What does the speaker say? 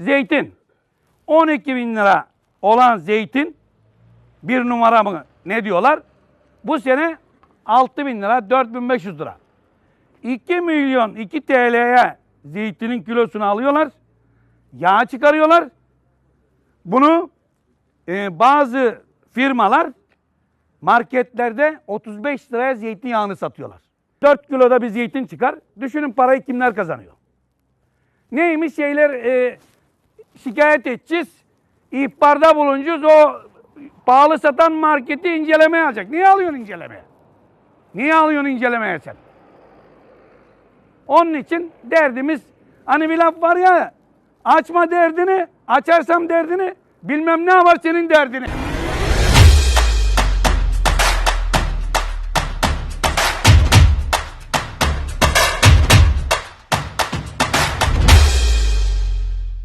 Zeytin. 12 bin lira olan zeytin bir numara mı ne diyorlar? Bu sene 6 bin lira 4500 lira. 2 milyon 2 TL'ye zeytinin kilosunu alıyorlar. Yağ çıkarıyorlar. Bunu e, bazı firmalar marketlerde 35 liraya zeytinyağını satıyorlar. 4 kiloda bir zeytin çıkar. Düşünün parayı kimler kazanıyor? Neymiş şeyler e, şikayet edeceğiz. İhbarda bulunacağız. O pahalı satan marketi incelemeye alacak. Niye alıyorsun incelemeye? Niye alıyorsun incelemeye sen? Onun için derdimiz hani bir laf var ya açma derdini açarsam derdini bilmem ne var senin derdini.